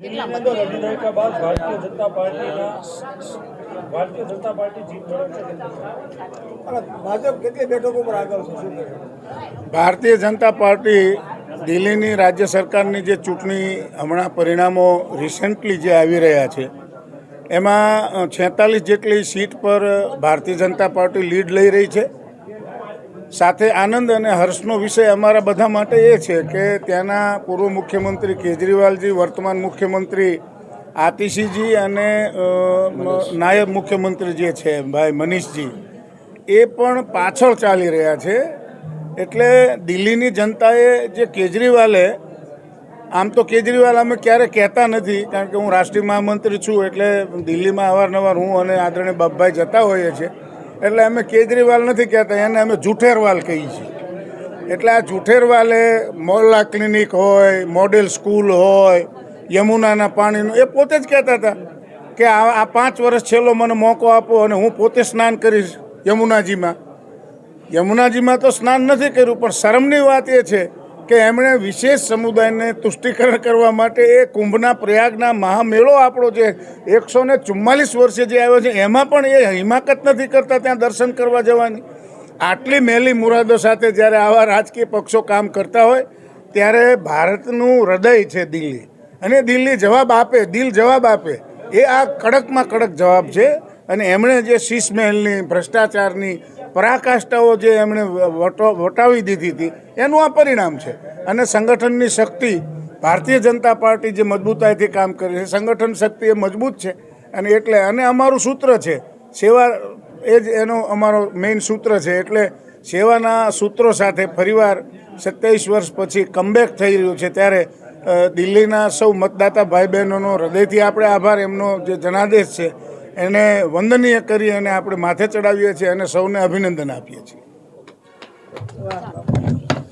ભારતીય જનતા પાર્ટીના ભારતીય જનતા પાર્ટી જીત ભાજપ કેટલી બેઠકો પર આગળ છે? ભારતીય જનતા પાર્ટી દિલ્હીની રાજ્ય સરકારની જે ચૂંટણી હમણાં પરિણામો રિસેન્ટલી જે આવી રહ્યા છે એમાં છેતાલીસ જેટલી સીટ પર ભારતીય જનતા પાર્ટી લીડ લઈ રહી છે. સાથે આનંદ અને હર્ષનો વિષય અમારા બધા માટે એ છે કે ત્યાંના પૂર્વ મુખ્યમંત્રી કેજરીવાલજી વર્તમાન મુખ્યમંત્રી આતિશીજી અને નાયબ મુખ્યમંત્રી જે છે ભાઈ મનીષજી એ પણ પાછળ ચાલી રહ્યા છે. એટલે દિલ્હીની જનતાએ જે કેજરીવાલે આમ તો કેજરીવાલ અમે ક્યારે કહેતા નથી કારણ કે હું રાષ્ટ્રીય મહામંત્રી છું એટલે દિલ્હીમાં અવારનવાર હું અને આદરણીય બાપભાઈ જતા હોઈએ છીએ. એટલે અમે કેજરીવાલ નથી કહેતા, એને અમે જુઠેરવાલ કહીએ છીએ. એટલે આ જુઠેરવાલે મોલ્લા ક્લિનિક હોય, મોડેલ સ્કૂલ હોય, યમુનાના પાણીનું, એ પોતે જ કહેતા હતા કે આ પાંચ વર્ષ છેલ્લો મને મોકો આપો અને હું પોતે સ્નાન કરીશ યમુનાજીમાં. યમુનાજીમાં તો સ્નાન નથી કર્યું, પણ શરમની વાત એ છે કે એમણે વિશેષ સમુદાયને તુષ્ટિકરણ કરવા માટે એ કુંભના પ્રયાગના મહામેળો આપણો જે એકસો ને ચુમ્માલીસ વર્ષે જે આવ્યો છે, એમાં પણ એ હિમાકત નથી કરતા ત્યાં દર્શન કરવા જવાની. આટલી મહેલી મુરાદો સાથે જ્યારે આવા રાજકીય પક્ષો કામ કરતા હોય, ત્યારે ભારતનું હૃદય છે દિલ્હી. અને દિલ્હી જવાબ આપે, દિલ જવાબ આપે. એ આ કડકમાં કડક જવાબ છે. અને એમણે જે શીશ મહેલની ભ્રષ્ટાચારની પરાકાષ્ઠાઓ જે એમણે વટો, વટાવી દીધી હતી, એનું આ પરિણામ છે. અને સંગઠનની શક્તિ, ભારતીય જનતા પાર્ટી જે મજબૂતાઈથી કામ કરે છે, સંગઠન શક્તિ એ મજબૂત છે. અને એટલે, અને અમારું સૂત્ર છે, સેવા, એ જ એનો અમારો મેઇન સૂત્ર છે. એટલે સેવાના સૂત્રો સાથે ફરીવાર સત્યાવીસ વર્ષ પછી કમબેક થઈ રહ્યું છે. ત્યારે દિલ્હીના સૌ મતદાતા ભાઈ બહેનોનો હૃદયથી આપણે આભાર. એમનો જે જનાદેશ છે એને વંદનીય કરી અને આપણે માથે ચડાવીએ છીએ અને સૌને અભિનંદન આપીએ છીએ.